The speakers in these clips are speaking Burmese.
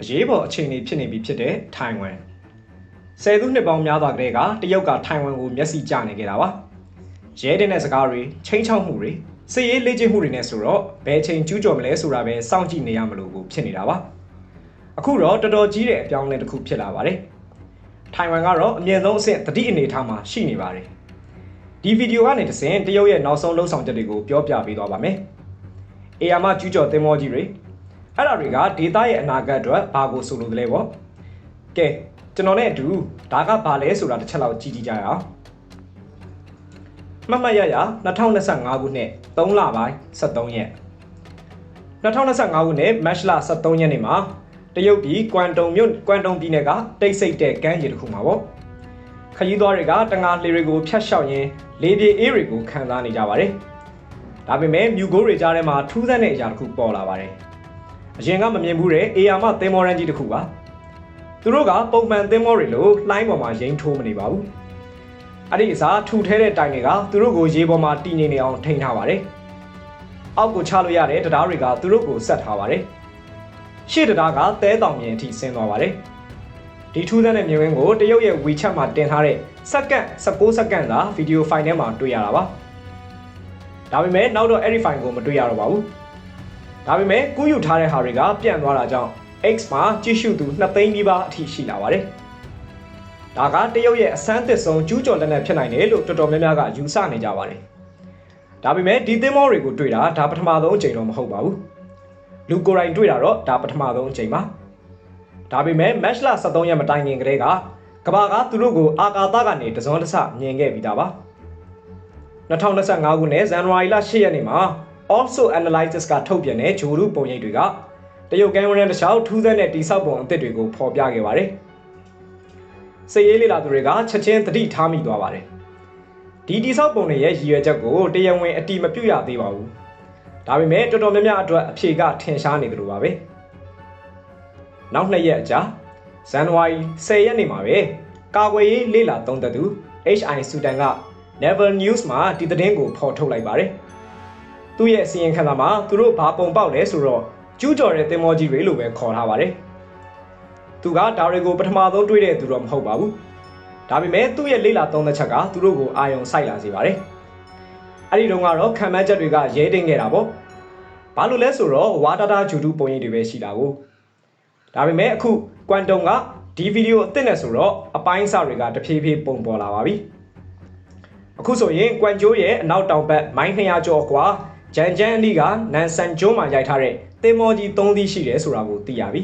အရေးပေါ်အခြေအနေဖြစ်နေပြီဖြစ်တဲ့ထိုင်ဝမ်ဆယ်စုနှစ်ပေါင်းများစွာကတည်းကတရုတ်ကထိုင်ဝမ်ကိုမျက်စိကျနေခဲ့တာပါရဲတဲ့တဲ့စကားတွေချင်းချောက်မှုတွေစစ်ရေးလေ့ကျင့်မှုတွေနဲ့ဆိုတော့ဘယ်ချိန်ကျူးကျော်မလဲဆိုတာပဲစောင့်ကြည့်နေရမလို့ကိုဖြစ်နေတာပါအခုတော့တော်တော်ကြီးတဲ့အပြောင်းအလဲတစ်ခုဖြစ်လာပါတယ်ထိုင်ဝမ်ကတော့အမြင့်ဆုံးအဆင့်တတိအနေထားမှာရှိနေပါတယ်ဒီဗီဒီယိုကနေတစ်ဆင့်တရုတ်ရဲ့နောက်ဆုံးလှုပ်ဆောင်ချက်တွေကိုပြောပြပေးသွားပါမယ်အေယာမကျူးကျော်သင်္ဘောကြီးတွေ အဲ့ဒါတွေကဒေတာရဲ့အနာဂတ်အတွက်ဘာကိုဆိုလိုသလဲပေါ့ကဲကျွန်တော်နဲ့အတူဒါကဘာလဲဆိုတာတစ်ချက်လောက်ကြည့်ကြည့်ကြရအောင်မှတ်မှတ်ရရ2025ခုနှစ်3လပိုင်း73ရက်2025ခုနှစ်မတ်လ73ရက်နေ့မှာတရုတ်ပြည်ကွမ်တုံမြို့ကွမ်တုံပြည်နယ်ကတိတ်ဆိတ်တဲ့ကမ်းခြေတစ်ခုမှာပေါ့ခရီးသွားတွေကတငါလှေတွေကိုဖျက်လျှောက်ရင်းလေပြေအေးတွေကိုခံစားနေကြပါတယ်ဒါပေမဲ့မြူကိုတွေကြားထဲမှာထူးဆန်းတဲ့အရာတစ်ခုပေါ်လာပါတယ် အရင်ကမမြင်ဘူးတဲ့အေယာမသင်္ဘောရန်ကြီးတစ်ခုပါသူတို့ကပုံမှန်သင်္ဘောတွေလိုလှိုင်းပေါ်မှာရိမ့်ထိုးမနေပါဘူးအဲ့ဒီအစားထူထဲတဲ့တိုင်တွေကသူတို့ကိုရေပေါ်မှာတည်နေနေအောင်ထိန်းထားပါတယ်အောက်ကိုချလို့ရတဲ့တရားတွေကသူတို့ကိုဆက်ထားပါတယ်ရှေ့တရားကတဲတောင်မြင်အထိဆင်းသွားပါတယ်ဒီထူးဆန်းတဲ့မြင်ကွင်းကိုတရုတ်ရဲ့ WeChat မှာတင်ထားတဲ့စက္ကန့်16စက္ကန့်သာဗီဒီယိုဖိုင်ထဲမှာတွေ့ရတာပါဒါပေမဲ့နောက်တော့အဲ့ဒီဖိုင်ကိုမတွေ့ရတော့ပါဘူး ဒါပေမဲ့ကူးယူထားတဲ့ဟာတွေကပြန့်သွားတာကြောင့် X မှာကြည့်ရှုသူ2သိန်းနီးပါးအထိရှိလာပါတယ်။ဒါကတရုတ်ရဲ့အစမ်းသစ်ဆုံးကျူးကျော်လက်နက်ဖြစ်နိုင်တယ်လို့တော်တော်များများကယူဆနေကြပါတယ်။ဒါပေမဲ့ဒီသင်းမောတွေကိုတွေ့တာဒါပထမဆုံးအကြိမ်တော့မဟုတ်ပါဘူး။လူကိုယ်တိုင်တွေ့တာတော့ဒါပထမဆုံးအကြိမ်ပါ။ဒါပေမဲ့ match လ73ရက်မတိုင်ခင်ကတည်းကကဘာကသူတို့ကိုအာကာသကနေတစုံတစ်စမြင်ခဲ့ပြီးသားပါ။2025ခုနှစ်ဇန်နဝါရီလ10ရက်နေ့မှာ also analysis ကထုတ်ပြန်တဲ့ဂျိုရုပုံရိပ်တွေကတရုတ်ကမ်းဝရန်တစ်လျှောက်ထူးဆန်းတဲ့တိဆောက်ပုံအသစ်တွေကိုဖော်ပြခဲ့ပါတယ်။စည်ရေးလေလာသူတွေကချက်ချင်းသတိထားမိသွားပါတယ်။ဒီတိဆောက်ပုံတွေရဲ့ရည်ရွယ်ချက်ကိုတရားဝင်အတိမပြုတ်ရသေးပါဘူး။ဒါပေမဲ့တော်တော်များများအတွက်အဖြေကထင်ရှားနေတယ်လို့ပါပဲ။နောက်နှစ်ရက်အကြာဇန်နဝါရီ10ရက်နေ့မှာပဲကာကွယ်ရေးလေလာသုံးသက်သူ HI စူတန်က Never News မှာဒီသတင်းကိုဖော်ထုတ်လိုက်ပါတယ်။ သူ့ရဲ့အစီရင်ခံစာမှာသူတို့ဘာပုံပေါက်လဲဆိုတော့ကျူးကျော်တဲ့တင်မောကြီးတွေလို့ပဲခေါ်ထားပါတယ်။သူကဒါတွေကိုပထမဆုံးတွေးတဲ့သူတော့မဟုတ်ပါဘူး။ဒါပေမဲ့သူ့ရဲ့လေးလာသုံးသက်ချက်ကသူတို့ကိုအာယုံစိုက်လာစေပါတယ်။အဲ့ဒီတုန်းကတော့ခံမှန်းချက်တွေကရဲတင်ခဲ့တာပေါ့။ဘာလို့လဲဆိုတော့ဝါတာတာဂျူတူပုံရိပ်တွေပဲရှိတာကို။ဒါပေမဲ့အခုကွမ်တုံကဒီဗီဒီယိုအသစ်နဲ့ဆိုတော့အပိုင်းအစတွေကတဖြည်းဖြည်းပုံပေါ်လာပါပြီ။အခုဆိုရင်ကွမ်ကျိုးရဲ့အနောက်တောင်ဘက်မိုင်း200ကျော်ကွာ ဂျန်ဂျန်အလီကနန်ဆန်ကျွန်းမှာရိုက်ထားတဲ့တင်မောကြီး3သီးရှိတယ်ဆိုတာကိုသိရပြီ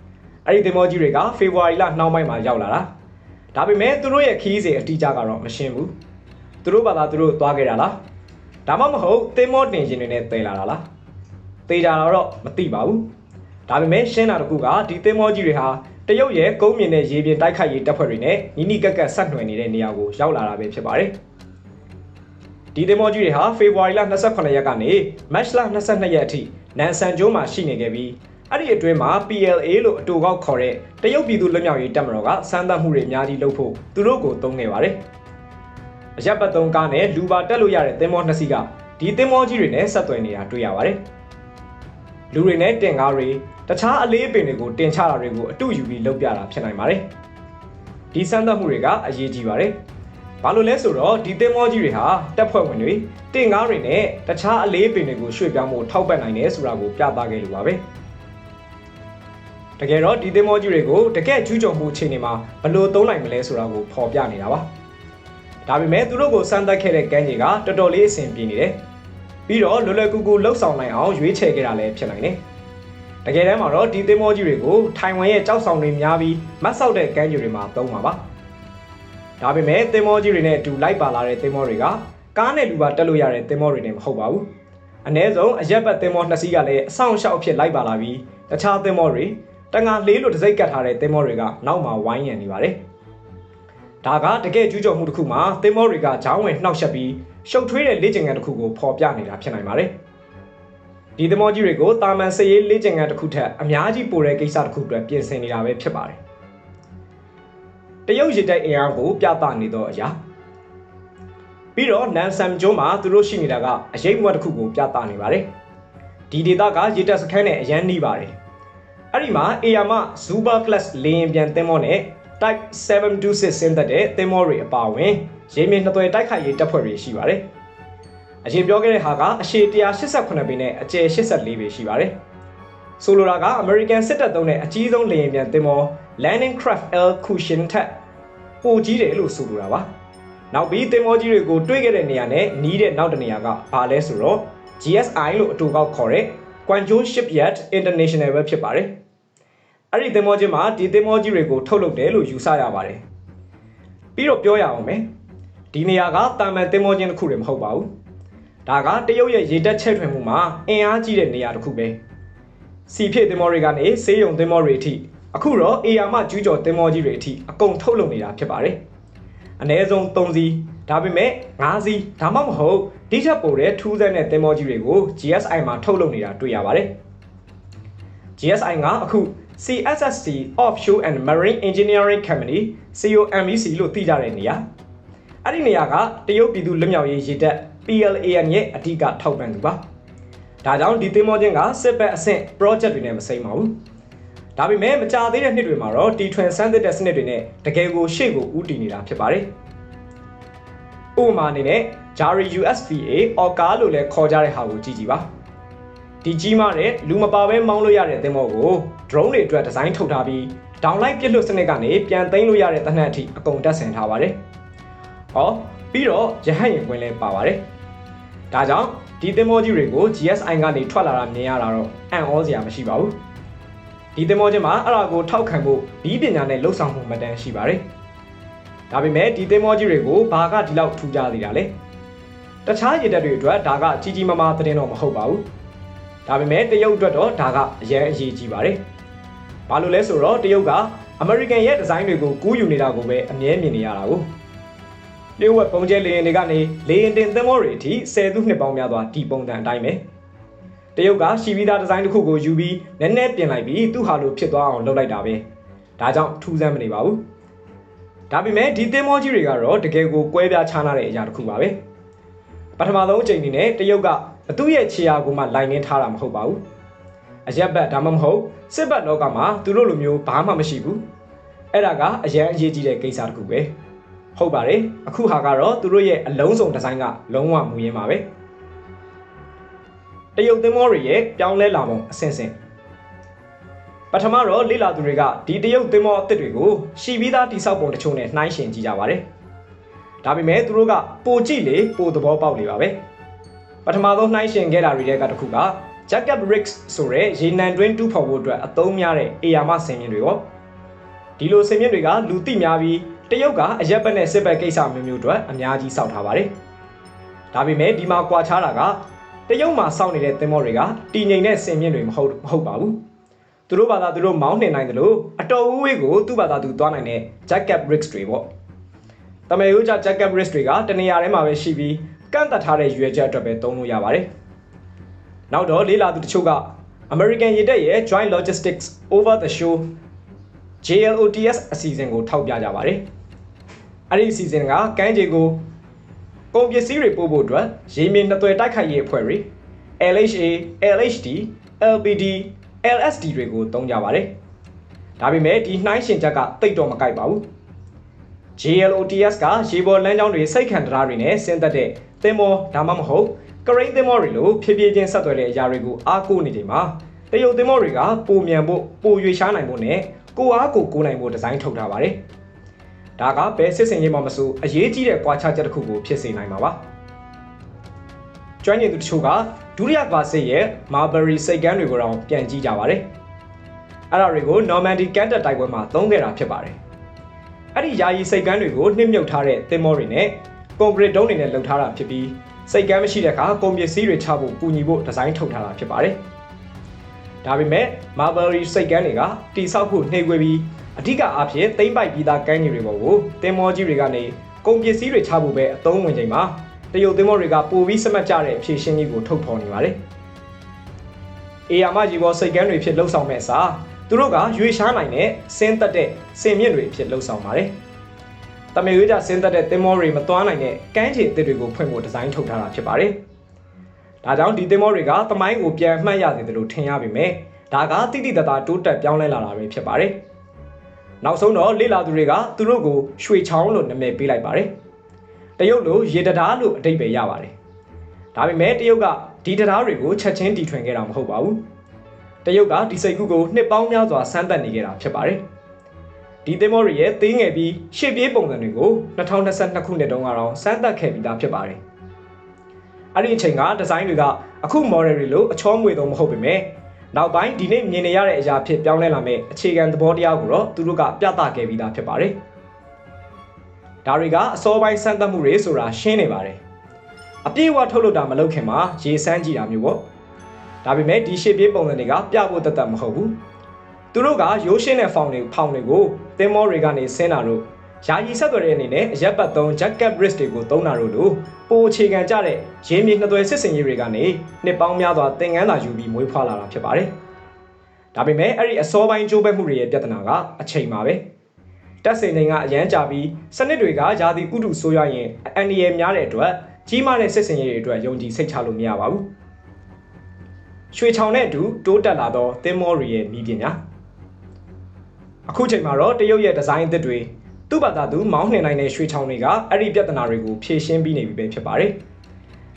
။အဲ့ဒီတင်မောကြီးတွေကဖေဖော်ဝါရီလနှောင်းပိုင်းမှာရောက်လာတာ။ဒါပေမဲ့သူတို့ရဲ့ခီးစဉ်အတိအကျကတော့မရှင်းဘူး။သူတို့ဘာသာသူတို့သွားခဲ့တာလား။ဒါမှမဟုတ်တင်မောတင်ရှင်တွေနဲ့တည်လာတာလား။တည်ကြတော့မသိပါဘူး။ဒါပေမဲ့ရှင်းတာတခုကဒီတင်မောကြီးတွေဟာတရုတ်ရဲ့ကုန်းမြင့်တဲ့ရေပြင်တိုက်ခိုက်ရေးတပ်ဖွဲ့တွေနဲ့နီးနီးကပ်ကပ်ဆက်နွယ်နေတဲ့နေရာကိုရောက်လာတာပဲဖြစ်ပါတယ်။ ဒီတင်မောကြီးတွေဟာဖေဖော်ဝါရီလ28ရက်ကနေမတ်လ22ရက်အထိနန်ဆန်ကျိုးမှာရှိနေခဲ့ပြီးအဲ့ဒီအတွင်းမှာ PLA လို့အတူကောက်ခေါ်တဲ့တရုတ်ပြည်သူလွတ်မြောက်ရေးတပ်မတော်ကစမ်းသပ်မှုတွေအများကြီးလုပ်ဖို့သူတို့ကိုသုံးခဲ့ပါတယ်။အရက်ပတ်သုံးကားနဲ့လူပါတက်လို့ရတဲ့တင်မောနှစ်စီးကဒီတင်မောကြီးတွေနဲ့ဆက်သွယ်နေတာတွေ့ရပါတယ်။လူတွေနဲ့တင်ကားတွေတခြားအလေးပင်တွေကိုတင်ချတာတွေကိုအတူယူပြီးလုပ်ပြတာဖြစ်နိုင်ပါတယ်။ဒီစမ်းသပ်မှုတွေကအရေးကြီးပါတယ်။ ဘာလို့လဲဆိုတော့ဒီတင်မောကြီးတွေဟာတပ်ဖွဲ့ဝင်တွေတင်ကားတွေနဲ့တခြားအလေးပင်တွေကိုရွှေ့ပြောင်းဖို့ထောက်ပံ့နိုင်တယ်ဆိုတာကိုပြသခဲ့လို့ပါပဲ။တကယ်တော့ဒီတင်မောကြီးတွေကိုတကယ်ကျူးကျော်မှုအခြေအနေမှာဘယ်လိုသုံးနိုင်မလဲဆိုတာကိုဖော်ပြနေတာပါ။ဒါပေမဲ့သူတို့ကိုစမ်းသပ်ခဲ့တဲ့ကမ်းခြေကတော်တော်လေးအဆင်ပြေနေတယ်။ပြီးတော့လွယ်လွယ်ကူကူလှုပ်ဆောင်နိုင်အောင်ရွေးချယ်ခဲ့တာလည်းဖြစ်နိုင်တယ်။တကယ်တမ်းမှာတော့ဒီသင်္ဘောကြီးတွေကိုထိုင်ဝမ်ရဲ့ကြောက်ဆောင်တွေများပြီးမတ်ဆောက်တဲ့ကမ်းခြေတွေမှာသုံးပါပါ။ ဒါပေမဲ့သင်္ဘောကြီးတွေနဲ့အတူလိုက်ပါလာတဲ့သင်္ဘောတွေကကားနဲ့လူပါတက်လို့ရတဲ့သင်္ဘောတွေနဲ့မဟုတ်ပါဘူး။အ ਨੇ ဆုံးအရက်ဘတ်သင်္ဘောနှစ်စီးကလည်းအဆောင်ရှောက်အဖြစ်လိုက်ပါလာပြီးတခြားသင်္ဘောတွေတငါလေးလိုတစိမ့်ကတ်ထားတဲ့သင်္ဘောတွေကနောက်မှာဝိုင်းရံနေပါတယ်။ဒါကတကယ်ကျူးကျော်မှုတစ်ခုမှာသင်္ဘောတွေကဂျောင်းဝင်နှောက်ယှက်ပြီးရှုပ်ထွေးတဲ့လေ့ကျင့်ခန်းတစ်ခုကိုဖော်ပြနေတာဖြစ်နိုင်ပါတယ်။ဒီသင်္ဘောကြီးတွေကိုတာမန်စည်ရေးလေ့ကျင့်ခန်းတစ်ခုထက်အများကြီးပိုတဲ့ကိစ္စတစ်ခုအတွက်ပြင်ဆင်နေတာပဲဖြစ်ပါတယ်။ တရုတ်ရစ်တိုက်အင်အားကိုပြသနေသောအရာပြီးတော့နန်ဆမ်ကျွန်းမှာသူတို့ရှိနေတာကအရေးမွက်တစ်ခုကိုပြသနေပါတယ်။ဒီဒေသကရေတက်စခန်းနဲ့အရန်နှီးပါတယ်။အဲ့ဒီမှာအေယာမ Zuba Class လေယာဉ်ပြန်သင်္ဘောနဲ့ Type 726ဆင်းသက်တဲ့သင်္ဘောတွေအပါအဝင်ရေမြေနှစ်သွယ်တိုက်ခိုက်ရေးတပ်ဖွဲ့တွေရှိပါတယ်။အရင်ပြောခဲ့တဲ့ဟာကအရှည်188ပေနဲ့အကျယ်84ပေရှိပါတယ်။ဆိုလိုတာက American စစ်တပ်သုံးတဲ့အကြီးဆုံးလေယာဉ်ပြန်သင်္ဘော Landing Craft L Cushion ထက်ပိုကြီးတယ်လို့ဆိုလိုတာပါ။နောက်ပြီးသင်္ဘောကြီးတွေကိုတွေးခဲ့တဲ့နေရာနဲ့နီးတဲ့နောက်တစ်နေရာကဘာလဲဆိုတော့ GSI လို့အတူကောက်ခေါ်တဲ့ Guangzhou Shipyard International ပဲဖြစ်ပါတယ်။အဲ့ဒီသင်္ဘောချင်းမှာဒီသင်္ဘောကြီးတွေကိုထုတ်လုပ်တယ်လို့ယူဆရပါတယ်။ပြီးတော့ပြောရအောင်မယ်။ဒီနေရာကတာမန်သင်္ဘောချင်းတစ်ခုတည်းမဟုတ်ပါဘူး။ဒါကတရုတ်ရဲ့ရေတပ်ချဲ့ထွင်မှုမှာအင်အားကြီးတဲ့နေရာတစ်ခုပဲ။စီဖြစ်သင်္ဘောတွေကနေဆေးရုံသင်္ဘောတွေအထိ အခုတော့အေယာမကျူးကျော်သင်္ဘောကြီးတွေအထိအကုန်ထုတ်လုပ်နေတာဖြစ်ပါတယ်။အနည်းဆုံး3စီးဒါပေမဲ့5စီးဒါမှမဟုတ်ဒီချက်ပိုတဲ့ထူးဆန်းတဲ့သင်္ဘောကြီးတွေကို GSI မှာထုတ်လုပ်နေတာတွေ့ရပါတယ်။ GSI ကအခု CSSC Offshore and Marine Engineering Company COMEC လို့သိကြတဲ့နေရာအဲ့ဒီနေရာကတရုတ်ပြည်သူ့လက်မြောက်ရေးရေတပ် PLAN ရဲ့အဓိကထောက်ပံ့သူပါဒါကြောင့်ဒီသင်္ဘောချင်းကစစ်ဘက်အဆင့် project တွေနဲ့မစိမ့်ပါဘူး ဒါပေမဲ့မကြသေးတဲ့နှစ်တွေမှာတော့တီထွင်ဆန်းသစ်တဲ့စနစ်တွေနဲ့တကယ်ကိုရှေ့ကိုဦးတည်နေတာဖြစ်ပါတယ်ဥပမာအနေနဲ့ Jari USVA Orca လို့လည်းခေါ်ကြတဲ့ဟာကိုကြည့်ကြည့်ပါဒီကြီးမားတဲ့လူမပါဘဲမောင်းလို့ရတဲ့သင်္ဘောကို drone တွေအတွက်ဒီဇိုင်းထုတ်ထားပြီး downlight ပြစ်လွတ်စနစ်ကနေပြန်သိမ်းလို့ရတဲ့တနက်အထိအကုန်တက်ဆင်ထားပါတယ်။ဟောပြီးတော့ရဟတ်ရင်ကွင်းလည်းပါပါတယ်။ဒါကြောင့်ဒီသင်္ဘောကြီးတွေကို GSI ကနေထွက်လာတာမြင်ရတာတော့အံ့ဩစရာမရှိပါဘူး။ ဒီသင်္ဘောချင်းမှာအဲ့ဒါကိုထောက်ခံဖို့ဘီးပညာနဲ့လှုပ်ဆောင်မှုမတန်ရှိပါတယ်။ဒါပေမဲ့ဒီသင်္ဘောကြီးတွေကိုဘာကဒီလောက်ထူးခြားသေးတာလဲ။တခြားရေတပ်တွေအတွက်ဒါကကြီးကြီးမားမားသတင်းတော့မဟုတ်ပါဘူး။ဒါပေမဲ့တရုတ်အတွက်တော့ဒါကအရန်အရေးကြီးပါတယ်။ဘာလို့လဲဆိုတော့တရုတ်ကအမေရိကန်ရဲ့ဒီဇိုင်းတွေကိုကူးယူနေတာကိုပဲအမြဲမြင်နေရတာကို။တရုတ်ကပုံကျဲလေရင်တွေကနေလေရင်တင်သင်္ဘောတွေအထိဆယ်စုနှစ်ပေါင်းများစွာဒီပုံစံအတိုင်းပဲ။ တရုတ်ကရှီဗီတာဒီဇိုင်းတစ်ခုကိုယူပြီးနည်းနည်းပြင်လိုက်ပြီးသူ့ဟာလိုဖြစ်သွားအောင်လုပ်လိုက်တာပဲ။ဒါကြောင့်ထူးဆန်းမနေပါဘူး။ဒါပေမဲ့ဒီသင်္ဘောကြီးတွေကတော့တကယ်ကိုကွဲပြားခြားနားတဲ့အရာတစ်ခုပါပဲ။ပထမဆုံးအကြိမ်အနေနဲ့တရုတ်ကဘသူ့ရဲ့ခြေရာကိုမှလိုင်ငင်းထားတာမဟုတ်ပါဘူးအရက်ဘတ်ဒါမှမဟုတ်စစ်ဘတ်လောကမှာသူတို့လိုမျိုးဘာမှမရှိဘူးအဲ့ဒါကအရန်အရေးကြီးတဲ့ကိစ္စတစ်ခုပဲဟုတ်ပါတယ်အခုဟာကတော့သူတို့ရဲ့အလုံးစုံဒီဇိုင်းကလုံးဝမူရင်းပါပဲ တရုတ်သင်္ဘောတွေရဲ့ပြောင်းလဲလာပုံအဆင့်ဆင့်ပထမတော့လေ့လာသူတွေကဒီတရုတ်သင်္ဘောအစ်စ်တွေကိုရှီပြီးသားတိဆောက်ပုံတချို့နဲ့နှိုင်းယှဉ်ကြည့်ကြပါတယ်ဒါပေမဲ့သူတို့ကပိုကြည့်လေပိုသဘောပေါက်လေပါပဲပထမဆုံးနှိုင်းယှဉ်ခဲ့တာတွေထဲကတစ်ခုက Jacob Rigs ဆိုတဲ့ရေနံတွင်းတူးဖော်ဖို့အတွက်အသုံးများတဲ့အေယာမဆင်မြင့်တွေရောဒီလိုဆင်မြင့်တွေကလူသိများပြီးတရုတ်ကအရက်ဘက်နဲ့စစ်ဘက်ကိစ္စမျိုးမျိုးအတွက်အများကြီးစောက်ထားပါတယ်ဒါပေမဲ့ဒီမှာကွာခြားတာက တရုတ်မှာစောက်နေတဲ့သင်္ဘောတွေကတည်ငြိမ်တဲ့ဆင်မြင့်တွေမဟုတ်မဟုတ်ပါဘူးသူတို့ဘာသာသူတို့မောင်းနှင်နိုင်တယ်လို့အတော်ဦးဝေးကိုသူ့ဘာသာသူသွားနိုင်တဲ့ Jacob Rigs တွေပေါ့တမေရိုးကြ Jacob Rigs တွေကတနေရာထဲမှာပဲရှိပြီးကန့်သက်ထားတဲ့ရွေချက်အတွက်ပဲသုံးလို့ရပါတယ်။နောက်တော့လေးလာသူတချို့က American ရေတပ်ရဲ့ Joint Logistics Over the Shore JLOTS အစီအစဉ်ကိုထောက်ပြကြပါတယ်။အဲ့ဒီအစီအစဉ်ကကမ်းခြေကို ကုန်ပစ္စည်းတွေပို့ဖို့အတွက်ရေမြေနှစ်သွယ်တိုက်ခိုက်ရေးအဖွဲ့တွေ LHA, LHD, LPD, LSD တွေကိုသုံးကြပါတယ်။ဒါပေမဲ့ဒီနှိုင်းရှင်ချက်ကတိတ်တော့မကိုက်ပါဘူး။ JLOTS ကရေပေါ်လမ်းကြောင်းတွေစိတ်ခံတရားတွေနဲ့ဆင်းသက်တဲ့သင်္ဘောဒါမှမဟုတ်ကရိန်းသင်္ဘောတွေလိုဖြည်းဖြည်းချင်းဆက်သွယ်တဲ့အရာတွေကိုအားကိုးနေချိန်မှာတရုတ်သင်္ဘောတွေကပုံမြန်ဖို့ပိုရွေရှားနိုင်ဖို့နဲ့ကိုအားကိုကိုးနိုင်ဖို့ဒီဇိုင်းထုတ်ထားပါတယ်။ ဒါကဘယ်စစ်စင်ရေးမှမဆိုအရေးကြီးတဲ့ကွာခြားချက်တစ်ခုကိုဖြစ်စေနိုင်မှာပါ။ကျွမ်းကျင်သူတချို့ကဒုတိယကမ္ဘာစစ်ရဲ့ Marbury စိတ်ကမ်းတွေကိုတော့ပြန်ကြည့်ကြပါတယ်။အဲ့ဒါတွေကို Normandy ကန်တက်တိုက်ပွဲမှာသုံးခဲ့တာဖြစ်ပါတယ်။အဲ့ဒီယာယီစိတ်ကမ်းတွေကိုနှိမ့်မြုပ်ထားတဲ့သင်္ဘောတွေနဲ့ကွန်ကရစ်ဒုံးတွေနဲ့လှုပ်ထားတာဖြစ်ပြီးစိတ်ကမ်းမရှိတဲ့အခါကုန်ပစ္စည်းတွေချဖို့ကူညီဖို့ဒီဇိုင်းထုတ်ထားတာဖြစ်ပါတယ်။ဒါပေမဲ့ Marbury စိတ်ကမ်းတွေကတိဆောက်ဖို့နှိမ့်ွယ်ပြီး အဓိကအားဖြင့်သိမ့်ပိုက်ပြီးသားကမ်းခြေတွေပေါ်ကိုတင်မောကြီးတွေကနေကုန်ပစ္စည်းတွေချဖို့ပဲအသုံးဝင်ချိန်မှာတရုတ်သင်္ဘောတွေကပိုပြီးစမတ်ကြတဲ့ဖြည့်ရှင်းကြီးကိုထုတ်ဖော်နေပါတယ်။အေယာမကြီးပေါ်စိတ်ကမ်းတွေဖြစ်လှုပ်ဆောင်မဲ့အစားသူတို့ကရွေရှားနိုင်တဲ့ဆင်းသက်တဲ့စင်မြင့်တွေဖြစ်လှုပ်ဆောင်ပါတယ်။တမေရွေးကြဆင်းသက်တဲ့သင်္ဘောတွေမတွားနိုင်တဲ့ကမ်းခြေအသစ်တွေကိုဖွင့်ဖို့ဒီဇိုင်းထုတ်ထားတာဖြစ်ပါတယ်။ဒါကြောင့်ဒီသင်္ဘောတွေကသမိုင်းကိုပြန်မှတ်ရစေတယ်လို့ထင်ရပေမဲ့ဒါကတိတိတသားတိုးတက်ပြောင်းလဲလာတာပဲဖြစ်ပါတယ် နောက်ဆုံးတော့လေလာသူတွေကသူတို့ကိုရွှေချောင်းလို့နာမည်ပေးလိုက်ပါတယ်တရုတ်လိုရေတဒါလို့အတိတ်ပဲရပါတယ်ဒါပေမဲ့တရုတ်ကဒီတရားတွေကိုချက်ချင်းတီထွင်ခဲ့တာမဟုတ်ပါဘူးတရုတ်ကဒီစိတ်ကူးကိုနှစ်ပေါင်းများစွာစမ်းသပ်နေခဲ့တာဖြစ်ပါတယ်ဒီသင်္ဘောတွေရဲ့သေးငယ်ပြီးရှေ့ပြေးပုံစံတွေကို2022ခုနှစ်တုန်းကတော့စမ်းသပ်ခဲ့ပြီးသားဖြစ်ပါတယ်အဲ့ဒီအချိန်ကဒီဇိုင်းတွေကအခု model တွေလို့အချောမွေတော့မဟုတ်ပေမဲ့ နောက်ပိုင်းဒီနေ့မြင်နေရတဲ့အရာဖြစ်ပြောင်းလဲလာမဲ့အခြေခံသဘောတရားကိုတော့သူတို့ကပြသခဲ့ပြီးသားဖြစ်ပါတယ်ဒါတွေကအစောပိုင်းစမ်းသပ်မှုတွေဆိုတာရှင်းနေပါတယ်အပြည့်အဝထုတ်လုပ်တာမလုပ်ခင်မှာရေစမ်းကြည့်တာမျိုးပေါ့ဒါပေမဲ့ဒီရှေ့ပြေးပုံစံတွေကပြဖို့တတ်တတ်မဟုတ်ဘူးသူတို့ကရိုးရှင်းတဲ့ဖောင်တွေဖောင်တွေကိုသင်္ဘောတွေကနေဆင်းတာတို့ ယာယီဆက်သွယ်တဲ့အနေနဲ့အရက်ပတ်သုံး jacket bridge တွေကိုသုံးတာတို့လိုပိုအခြေခံကြတဲ့ရင်းမြေနှသွယ်စစ်စင်ရေးတွေကနေနှစ်ပေါင်းများစွာသင်ငန်းသာယူပြီးမွေးဖွားလာတာဖြစ်ပါတယ်ဒါပေမဲ့အဲ့ဒီအစောပိုင်းကြိုးပမ်းမှုတွေရဲ့ပြဿနာကအချိန်ပါပဲတက်စင်နေကအရန်ကြပြီးစနစ်တွေကယာတီဥတုဆိုးရရင်အန်ဒီရများတဲ့အတွက်ကြီးမားတဲ့စစ်စင်ရေးတွေအတွက်ယုံကြည်စိတ်ချလို့မရပါဘူးရွှေချောင်နဲ့အတူတိုးတက်လာသောသင်္ဘောတွေရဲ့ဤပညာအခုချိန်မှာတော့တရုတ်ရဲ့ဒီဇိုင်းအသစ်တွေ သူ့ဘာသာသူမောင်းနှင်နိုင်တဲ့ရွှေချောင်တွေကအဲ့ဒီပြဿနာတွေကိုဖြေရှင်းပြီးနေပြီပဲဖြစ်ပါတယ်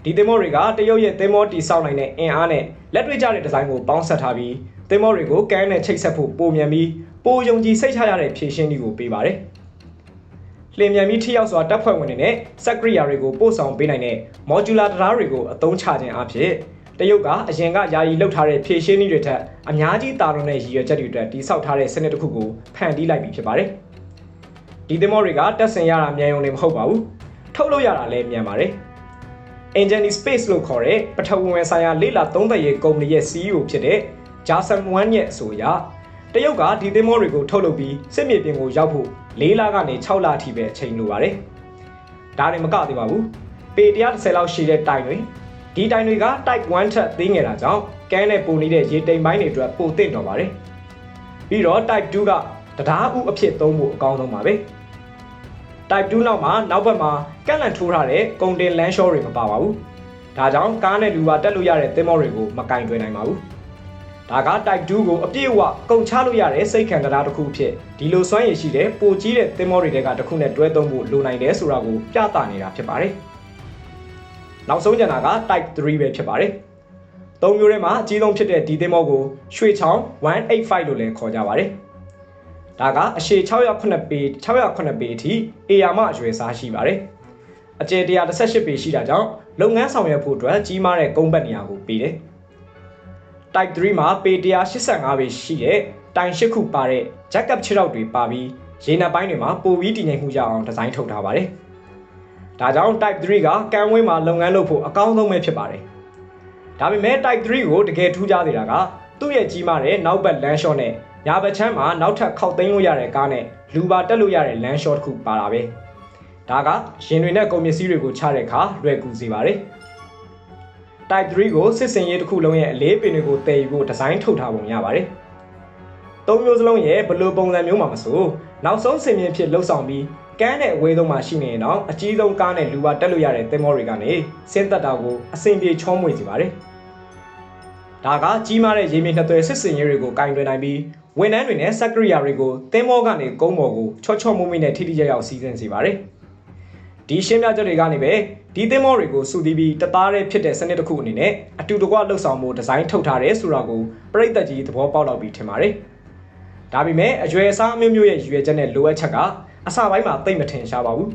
ဒီသင်္ဘောတွေကတရုတ်ရဲ့သင်္ဘောတီဆောက်နိုင်တဲ့အင်အားနဲ့လက်တွေ့ကျတဲ့ဒီဇိုင်းကိုပေါင်းစပ်ထားပြီးသင်္ဘောတွေကိုကမ်းနဲ့ချိတ်ဆက်ဖို့ပုံမြန်ပြီးပိုယုံကြည်စိတ်ချရတဲ့ဖြည့်ရှင်းနည်းကိုပေးပါတယ်။လျင်မြန်ပြီးထိရောက်စွာတပ်ဖွဲ့ဝင်တွေနဲ့စက်ကရိယာတွေကိုပို့ဆောင်ပေးနိုင်တဲ့ modular တရားတွေကိုအသုံးချခြင်းအဖြစ်တရုတ်ကအရင်ကယာယီလှုပ်ထားတဲ့ဖြည့်ရှင်းနည်းတွေထက်အများကြီးတာလွန်တဲ့ရည်ရွယ်ချက်တွေအတွက်တိစောက်ထားတဲ့စနစ်တစ်ခုကိုဖန်တီးလိုက်ပြီဖြစ်ပါတယ်။ ဒီသင်္ဘောတွေကတက်ဆင်ရတာမြန်ရုံနဲ့မဟုတ်ပါဘူး။ထုတ်လို့ရတာလည်းမြန်ပါတယ်။ Engine Space လို့ခေါ်တဲ့ပထဝီဝင်ဆိုင်ရာလေ့လာသုံးသပ်ရေးကုမ္ပဏီရဲ့ CEO ဖြစ်တဲ့ဂျာဆန်ဝမ်ရဲ့အဆိုအရတရုတ်ကဒီသင်္ဘောတွေကိုထုတ်လုပ်ပြီးစစ်မြေပြင်ကိုရောက်ဖို့၄လကနေ6လအထိပဲအချိန်လိုပါတယ်။ဒါတွေမကသေးပါဘူး။ပေ130လောက်ရှိတဲ့တိုင်တွေဒီတိုင်တွေက type 1ထက်သေးငယ်တာကြောင့်ကန်းနဲ့ပုံနေတဲ့ရေတိမ်ပိုင်းတွေအတွက်ပိုသင့်တော်ပါတယ်။ပြီးတော့ type 2က တရားဥအဖြစ်သုံးဖို့အကောင်းဆုံးပါပဲ။ type 2နောက်မှာနောက်ဘက်မှာကန့်လန့်ထိုးထားတဲ့ကုန်တင်လမ်းလျှောတွေမပါပါဘူး။ဒါကြောင့်ကားနဲ့လူပါတက်လို့ရတဲ့သင်္ဘောတွေကိုမကင်တွယ်နိုင်ပါဘူး။ဒါက type 2ကိုအပြည့်အဝကုန်ချလို့ရတဲ့စိတ်ခံတရားတစ်ခုဖြစ်ဒီလိုစွမ်းရည်ရှိတဲ့ပိုကြီးတဲ့သင်္ဘောတွေကတစ်ခုနဲ့တွဲသုံးဖို့လိုနိုင်တယ်ဆိုတာကိုပြသနေတာဖြစ်ပါတယ်။နောက်ဆုံးကျန်တာက type 3ပဲဖြစ်ပါတယ်။သုံးမျိုးထဲမှာအကြီးဆုံးဖြစ်တဲ့ဒီသင်္ဘောကိုရွှေချောင်း185လို့လည်းခေါ်ကြပါတယ်။ ဒါကအရှည်608ပေ608ပေအထိအေယာမအရွယ်စားရှိပါတယ်။အကျယ်118ပေရှိတာကြောင့်လုပ်ငန်းဆောင်ရွက်ဖို့အတွက်ကြီးမားတဲ့ကုန်းပတ်နေရာကိုပေးတယ်။ Type 3မှာပေ185ပေရှိတဲ့တိုင်၈ခုပါတဲ့ jackup ခြေထောက်တွေပါပြီးရေနံပိုင်းတွေမှာပိုပြီးတည်ငြိမ်မှုရအောင်ဒီဇိုင်းထုတ်ထားပါတယ်။ဒါကြောင့် Type 3ကကမ်းဝင်းမှာလုပ်ငန်းလုပ်ဖို့အကောင်းဆုံးပဲဖြစ်ပါတယ်။ဒါပေမဲ့ Type 3ကိုတကယ်ထူးခြားနေတာကသူ့ရဲ့ကြီးမားတဲ့နောက်ဘက်လမ်းလျှော့နဲ့ ညာဘက်ချမ်းမှာနောက်ထပ်ခောက်သိမ်းလို့ရတဲ့ကားနဲ့လူပါတက်လို့ရတဲ့လမ်းလျှော့တစ်ခုပါတာပဲ။ဒါကရင်တွေနဲ့ကုန်ပစ္စည်းတွေကိုချတဲ့အခါလွယ်ကူစေပါတယ်။ Type 3ကိုစစ်စင်ရေးတစ်ခုလုံးရဲ့အလေးပင်တွေကိုတည်ယူဖို့ဒီဇိုင်းထုတ်ထားပုံရပါတယ်။သုံးမျိုးစလုံးရဲ့ဘယ်လိုပုံစံမျိုးမှမဆိုနောက်ဆုံးစင်မြင့်ဖြစ်လှုပ်ဆောင်ပြီးကန်းနဲ့အဝေးဆုံးမှာရှိနေရင်တော့အကြီးဆုံးကားနဲ့လူပါတက်လို့ရတဲ့သင်္ဘောတွေကနေဆင်းသက်တာကိုအဆင်ပြေချောမွေ့စေပါတယ်။ဒါကကြီးမားတဲ့ရေမြေနှစ်သွယ်စစ်စင်ရေးတွေကိုကင်တွင်နိုင်ပြီး ဝန်ထမ်းတွေနဲ့စက်ကရိယာတွေကိုသင်္ဘောကနေကုန်းပေါ်ကိုချော့ချော့မွမိနဲ့ထိထိရောက်ရောက်စီးဆင်းစေပါတယ်။ဒီရှင်းပြချက်တွေကနေပဲဒီသင်္ဘောတွေကိုစုတည်ပြီးတသားတည်းဖြစ်တဲ့စနစ်တစ်ခုအနေနဲ့အတူတကွလှုပ်ဆောင်မှုဒီဇိုင်းထုတ်ထားတယ်ဆိုတာကိုပြိသက်ကြီးသဘောပေါက်တော့ပြီးထင်ပါတယ်။ဒါပေမဲ့အရွယ်အစားအမျိုးမျိုးရဲ့ရွယ်ချက်နဲ့လိုအပ်ချက်ကအစပိုင်းမှာသိမ့်မထင်ရှားပါဘူး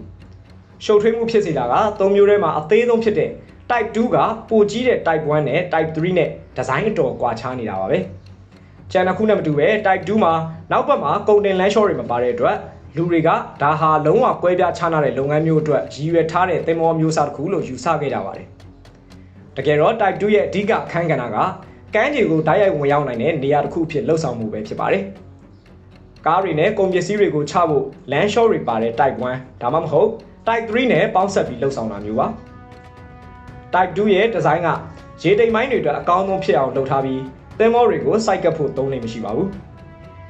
ရှုပ်ထွေးမှုဖြစ်စေတာက၃မျိုးထဲမှာအသေးဆုံးဖြစ်တဲ့ type 2ကပိုကြီးတဲ့ type 1နဲ့ type 3နဲ့ဒီဇိုင်းအတော်ကွာခြားနေတာပါပဲ ကျန်တဲ့ခုနဲ့မတူပဲ type 2မှာနောက်ဘက်မှာကုန်တင်လမ်းလျှောတွေမပါတဲ့အတွက်လူတွေကဒါဟာလုံးဝကွဲပြားခြားနားတဲ့လုပ်ငန်းမျိုးအတွက်ရည်ရွယ်ထားတဲ့သင်္ဘောမျိုးစားတစ်ခုလို့ယူဆခဲ့ကြပါတယ်တကယ်တော့ type 2ရဲ့အဓိကအခန်းကဏ္ဍကကမ်းခြေကိုတိုက်ရိုက်ဝင်ရောက်နိုင်တဲ့နေရာတစ်ခုဖြစ်လှုပ်ဆောင်မှုပဲဖြစ်ပါတယ်။ကားတွေနဲ့ကုန်ပစ္စည်းတွေကိုချဖို့ land short တွေပါတဲ့ type 1ဒါမှမဟုတ် type 3နဲ့ပေါင်းဆက်ပြီးလှုပ်ဆောင်တာမျိုးပါ type 2ရဲ့ဒီဇိုင်းကရေတိမ်ပိုင်းတွေအတွက်အကောင်းဆုံးဖြစ်အောင်လုပ်ထားပြီး သင်္ဘောတွေကိုစိုက်ကပ်ဖို့သုံးနေမရှိပါဘူး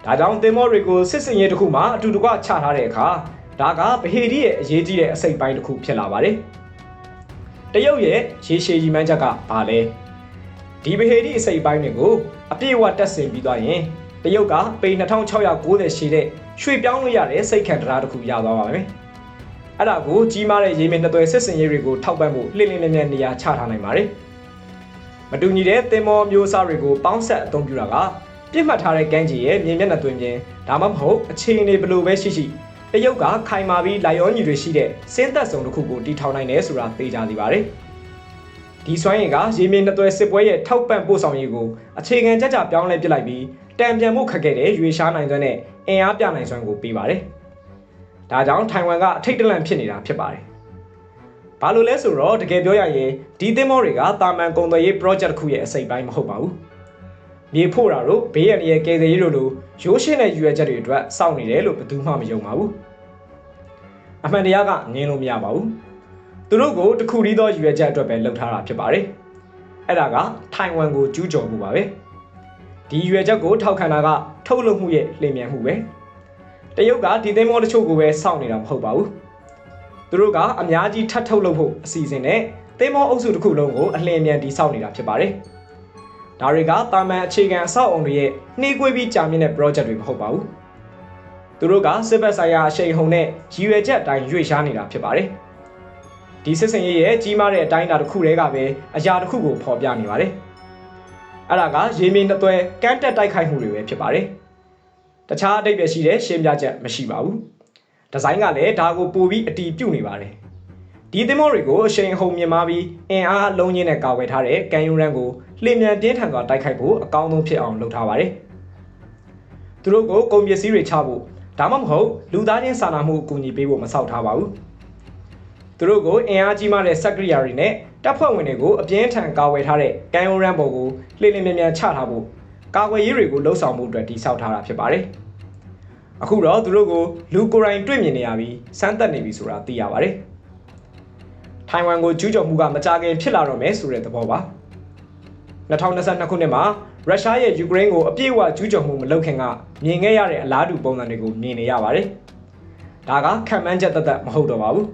ဒါကြောင့်သင်္ဘောတွေကိုစစ်စင်ရေးတစ်ခုမှအတူတကွချထားတဲ့အခါဒါကဗဟေဒီရဲ့အရေးကြီးတဲ့အစိတ်ပိုင်းတစ်ခုဖြစ်လာပါတယ်တရုတ်ရဲ့ရေရှည်ရီမှန်းချက်ကဘာလဲဒီဗဟေဒီအစိပ်ပိုင်းတွေကိုအပြည့်အဝတက်ဆင်ပြီးသွားရင်တရုတ်ကပေ2690ရှိတဲ့ရွှေပြောင်းလို့ရတဲ့စိတ်ခံတရားတစ်ခုရသွားပါမယ်။အဲ့ဒါကိုကြီးမားတဲ့ရေမင်းနှစ်သွယ်စစ်စင်ရေးတွေကိုထောက်ပံ့ဖို့လှည့်လင်းလင်းမြန်နေရာချထားနိုင်ပါတယ်။ မတူညီတဲ့သင်္ဘောမျိုးစားတွေကိုပေါင်းဆက်အသုံးပြုတာကပြစ်မှတ်ထားတဲ့ကမ်းခြေရဲ့မြင်မျက်နှာသွင်းပြင်ဒါမှမဟုတ်အခြေအနေဘယ်လိုပဲရှိရှိတရုတ်ကခိုင်မာပြီးလိုက်ရောညီတွေရှိတဲ့စင်းသက်စုံတစ်ခုကိုတီထောင်နိုင်တယ်ဆိုတာသိကြစီပါတယ်။ဒီစွမ်းရည်ကရေမြေနှစ်သွယ်စစ်ပွဲရဲ့ထောက်ပံ့ပို့ဆောင်ရေးကိုအခြေခံကြကြပြောင်းလဲပစ်လိုက်ပြီးတံပြန်မှုခက်ခဲ့တဲ့ရွေရှားနိုင်စွမ်းနဲ့အင်အားပြနိုင်စွမ်းကိုပေးပါတယ်။ဒါကြောင့်ထိုင်ဝမ်ကအထိတ်တလန့်ဖြစ်နေတာဖြစ်ပါတယ်။ ဘာလို့လဲဆိုတော့တကယ်ပြောရရင်ဒီသင်းမောတွေကတာမန်ကုန်သွယ်ရေး project တစ်ခုရဲ့အစိပ်ပိုင်းမဟုတ်ပါဘူး။မြေဖို့တာတို့ဘေးရန်ရဲ့ကယ်ဆယ်ရေးတို့လိုရိုးရှင်းတဲ့ရွယ်ချက်တွေအတွက်စောင့်နေတယ်လို့ဘယ်သူမှမယုံပါဘူး။အမှန်တရားကငင်းလို့မရပါဘူး။သူတို့ကိုတခုတည်းသောရွယ်ချက်အတွက်ပဲလှုပ်ထားတာဖြစ်ပါတယ်။အဲ့ဒါကထိုင်ဝမ်ကိုကျူးကျော်မှုပါပဲ။ဒီရွယ်ချက်ကိုထောက်ခံတာကထုတ်လုပ်မှုရဲ့လျင်မြန်မှုပဲ။တရုတ်ကဒီသင်းမောတချို့ကိုပဲစောင့်နေတာမဟုတ်ပါဘူး။ သူတို့ကအများကြီးထပ်ထုတ်လုပ်ဖို့အစီအစဉ်နဲ့သင်းမောအုပ်စုတစ်ခုလုံးကိုအလင်းမြန်တီးဆောက်နေတာဖြစ်ပါတယ်။ဒါတွေကတာမန်အခြေခံအဆောက်အုံတွေရဲ့နှေးကွေးပြီးကြာမြင့်တဲ့ project တွေမဟုတ်ပါဘူး။သူတို့ကစစ်ဘက်ဆိုင်ရာအရှိန်ဟုန်နဲ့ရည်ရွယ်ချက်အတိုင်းရွေ့ရှားနေတာဖြစ်ပါတယ်။ဒီစစ်စင်ရေးရဲ့ကြီးမားတဲ့အတိုင်းအတာတစ်ခုတည်းကပဲအရာတစ်ခုကိုဖော်ပြနေပါတယ်။အဲ့ဒါကရေမင်းတစ်သွဲကန်းတက်တိုက်ခိုက်မှုတွေပဲဖြစ်ပါတယ်။တခြားအတိတ်ပဲရှိတဲ့ရှင်းပြချက်မရှိပါဘူး။ ဒီဇိုင်းကလည်းဒါကိုပိုပြီးအတီးပြုတ်နေပါတယ်။ဒီသင်္ဘောတွေကိုအရှိန်ဟုန်မြင်မာပြီးအင်အားအလုံးကြီးနဲ့ကာကွယ်ထားတဲ့ကန်ယူရန်ကိုလျင်မြန်ပြင်းထန်စွာတိုက်ခိုက်ဖို့အကောင်းဆုံးဖြစ်အောင်လုပ်ထားပါတယ်။သူတို့ကိုကုန်ပစ္စည်းတွေချဖို့ဒါမှမဟုတ်လူသားချင်းစာနာမှုအကူအညီပေးဖို့မဆောက်ထားပါဘူး။သူတို့ကိုအင်အားကြီးမားတဲ့စက်ကရိယာတွေနဲ့တပ်ဖွဲ့ဝင်တွေကိုအပြင်းထန်ကာကွယ်ထားတဲ့ကန်ယူရန်ပေါ်ကိုလျင်လျင်မြန်မြန်ချထားဖို့ကာကွယ်ရေးတွေကိုလှုပ်ဆောင်မှုအတွက်တည်ဆောက်ထားတာဖြစ်ပါတယ်။ အခုတော့သူတို့ကိုလူကိုယ်တိုင်တွေ့မြင်နေရပြီးစမ်းသပ်နေပြီဆိုတာသိရပါတယ်။ထိုင်ဝမ်ကိုကျူးကျော်မှုကမကြခင်ဖြစ်လာတော့မယ်ဆိုတဲ့သဘောပါ။2022ခုနှစ်မှာရုရှားရဲ့ယူကရိန်းကိုအပြည့်အဝကျူးကျော်မှုမလုပ်ခင်ကမြင်ခဲ့ရတဲ့အလားတူပုံစံတွေကိုမြင်နေရပါတယ်။ဒါကခံမှန်းချက်သက်သက်မဟုတ်တော့ပါဘူး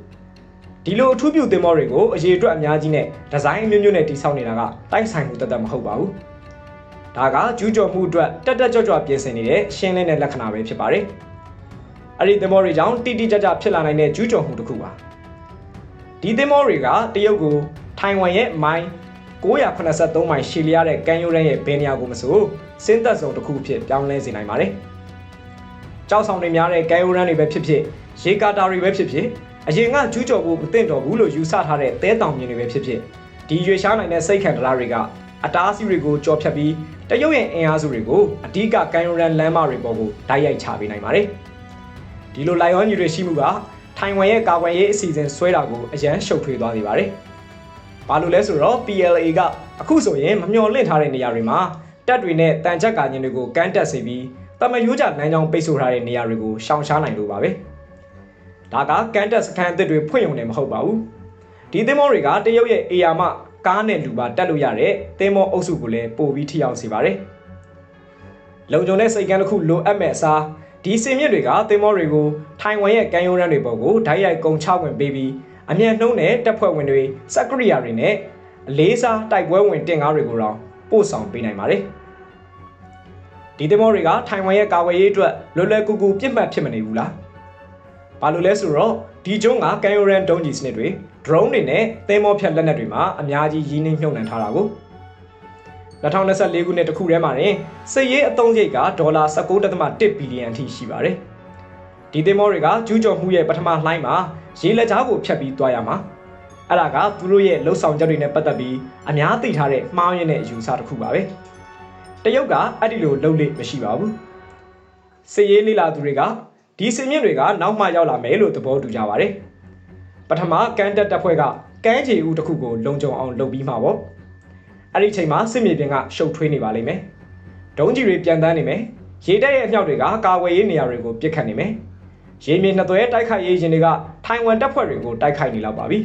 ။ဒီလိုအထူးပြုသင်္ဘောတွေကိုအရေးအတွက်အများကြီးနဲ့ဒီဇိုင်းအမျိုးမျိုးနဲ့တည်ဆောက်နေတာကတိုက်ဆိုင်မှုသက်သက်မဟုတ်ပါဘူး။ ဒါကကျူးကျော်မှုအတွက်တက်တက်ကြွကြွပြင်ဆင်နေတဲ့ရှင်းလင်းတဲ့လက္ခဏာပဲဖြစ်ပါတယ်။အဲ့ဒီသင်္ဘောတွေကြောင့်တိတိကျကျဖြစ်လာနိုင်တဲ့ကျူးကျော်မှုတစ်ခုပါ။ဒီသင်္ဘောတွေကတရုတ်ကိုထိုင်ဝမ်ရဲ့မိုင်း983မိုင်ရှည်လျားတဲ့ကန်ယိုရန်ရဲ့ဘယ်နေရာကိုမဆိုစင်းသက်စုံတစ်ခုဖြစ်ပြောင်းလဲစေနိုင်ပါတယ်။ကြောက်ဆောင်တွေများတဲ့ကန်ယိုရန်တွေပဲဖြစ်ဖြစ်ရေကာတာတွေပဲဖြစ်ဖြစ်အရင်ကကျူးကျော်ဖို့မသင့်တော်ဘူးလို့ယူဆထားတဲ့တဲတောင်မြင်တွေပဲဖြစ်ဖြစ်ဒီရွေရှားနိုင်တဲ့စိတ်ခံတရားတွေကအတားအဆီးတွေကိုကြော်ဖြတ်ပြီး တရုတ်ရဲ့အင်အားစုတွေကိုအဓိကကန်ယိုရန်လမ်းမတွေပေါ်ကိုဓာတ်ရိုက်ချပေးနိုင်ပါတယ်။ဒီလိုလိုက်ရောညီတွေရှိမှုကထိုင်ဝမ်ရဲ့ကာကွယ်ရေးအစီအစဉ်ဆွဲတာကိုအရန်ရှုပ်ထွေးသွားစေပါတယ်။ဘာလို့လဲဆိုတော့ PLA ကအခုဆိုရင်မမျှော်လင့်ထားတဲ့နေရာတွေမှာတပ်တွေနဲ့တန်ချက်ကာညင်တွေကိုကမ်းတက်စေပြီးတမယိုးကြလမ်းကြောင်းပိတ်ဆို့ထားတဲ့နေရာတွေကိုရှောင်ရှားနိုင်လို့ပါပဲ။ဒါကကမ်းတက်စခန်းအသစ်တွေဖွင့်ရုံနဲ့မဟုတ်ပါဘူး။ဒီသင်းမောတွေကတရုတ်ရဲ့အေယာမ ကားနဲ့လူပါတက်လို့ရတဲ့သင်းမောအုပ်စုကိုလည်းပို့ပြီးထိရောက်စေပါတယ်။လုံခြုံတဲ့စိတ်ကမ်းတစ်ခုလိုအပ်မဲ့အစားဒီစင်မြစ်တွေကသင်းမောတွေကိုထိုင်ဝမ်ရဲ့ကန်ယိုရန်တွေပေါ်ကိုဓာတ်ရိုက်ကုံချဝင်ပေးပြီးအမြန်နှုံးတဲ့တပ်ဖွဲ့ဝင်တွေစက်ကရိယာတွေနဲ့အလေးစားတိုက်ပွဲဝင်တင်ကားတွေကိုတော့ပို့ဆောင်ပေးနိုင်ပါတယ်။ဒီသင်္ဘောတွေကထိုင်ဝမ်ရဲ့ကာဝယ်ရေးအတွက်လွယ်လွယ်ကူကူပြစ်မှတ်ဖြစ်မနေဘူးလား။ဘာလို့လဲဆိုတော့ ဒီကျုံးကကန်ယိုရန်ဒုံးကြီးစနစ်တွေ drone တွေနဲ့သင်္ဘောဖြတ်လက်နက်တွေမှာအများကြီးရင်းနှီးမြှုပ်နှံထားတာကို2024ခုနှစ်တခုထဲမှာတင်စစ်ရေးအသုံးစရိတ်ကဒေါ်လာ19.1ဘီလီယံထိရှိပါတယ်။ဒီသင်္ဘောတွေကကျူးကျော်မှုရဲ့ပထမလှိုင်းမှာရေလက်ကြားကိုဖြတ်ပြီးသွားရမှာအဲ့ဒါကသူတို့ရဲ့လှုပ်ဆောင်ချက်တွေနဲ့ပတ်သက်ပြီးအများသိထားတဲ့မှားယွင်းတဲ့အယူဆတစ်ခုပါပဲတရုတ်ကအဲ့ဒီလိုလှုပ်လေမရှိပါဘူးစစ်ရေးလေးလာသူတွေက ဒီစင်မြင့်တွေကနောက်မှရောက်လာမယ်လို့သဘောတူကြပါတယ်ပထမကန်တက်တပ်ဖွဲ့ကကန်းချီဦးတစ်ခုကိုလုံခြုံအောင်လုပ်ပြီးမှာပေါ့အဲ့ဒီချိန်မှာစစ်မြေပြင်ကရှုပ်ထွေးနေပါလိမ့်မယ်ဒုံးကြီးတွေပြန်တန်းနေမယ်ရေတက်ရဲ့အမြောက်တွေကကာဝယ်ရေးနေရာတွေကိုပြစ်ခတ်နေမယ်ရေမြေနှစ်သွဲတိုက်ခိုက်ရေးရင်တွေကထိုင်ဝမ်တပ်ဖွဲ့တွေကိုတိုက်ခိုက်နေလောက်ပါပြီ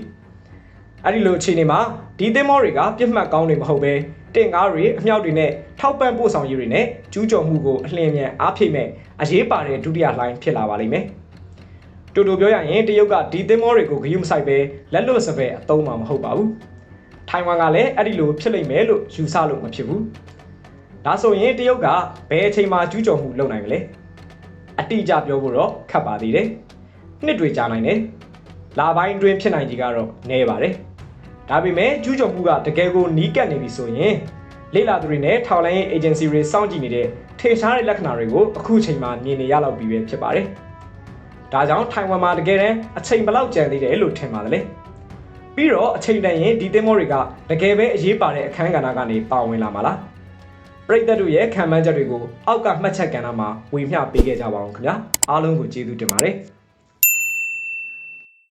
။အဲဒီလိုအခြေအနေမှာဒီသင်းမောတွေကပြစ်မှတ်ကောင်းတွေမဟုတ်ပဲ တင့်ကားတွေအမြောက်တွေနဲ့ထောက်ပံ့ပို့ဆောင်ရေးတွေနဲ့ကျူးကျော်မှုကိုအလင်းမြန်အားဖြည့်မဲ့အရေးပါတဲ့ဒုတိယလှိုင်းဖြစ်လာပါလိမ့်မယ်။တူတူပြောရရင်တရုတ်ကဒီသင်းမောတွေကိုဂရုမစိုက်ပဲလက်လွတ်စပယ်အသုံးမှမဟုတ်ပါဘူး။ထိုင်ဝမ်ကလည်းအဲ့ဒီလိုဖြစ်လိမ့်မယ်လို့ယူဆလို့မဖြစ်ဘူးဒါဆိုရင်တရုတ်ကဘယ်အချိန်မှကျူးကျော်မှုလုပ်နိုင်မလဲအတိအကျပြောဖို့တော့ခက်ပါသေးတယ်နှစ်တွေကြာနိုင်တယ်လာပိုင်းတွင်ဖြစ်နိုင်ကြီးကတော့နည်းပါတယ် ဒါပေမဲ့ကျူးကျော်မှုကတကယ်ကိုနီးကပ်နေပြီဆိုရင်လေလာသူတွေနဲ့ထောက်လိုင်းရေး agency တွေစောင့်ကြည့်နေတဲ့ထေရှားတဲ့လက္ခဏာတွေကိုအခုချိန်မှာမြင်နေရလောက်ပြီပဲဖြစ်ပါတယ်ဒါကြောင့်ထိုင်ဝမ်မှာတကယ်တမ်းအချိန်ဘယ်လောက်ကျန်သေးတယ်လို့ထင်ပါတယ်လဲပြီးတော့အချိန်တန်ရင်ဒီသင်းမောတွေကတကယ်ပဲအရေးပါတဲ့အခန်းကဏ္ဍကနေပါဝင်လာမှာလားပရိသတ်တို့ရဲ့ခံမှန်းချက်တွေကိုအောက်ကမှတ်ချက်ကဏ္ဍမှာဝေမျှပေးခဲ့ကြပါအောင်ခင်ဗျာအားလုံးကိုကျေးဇူးတင်ပါတယ်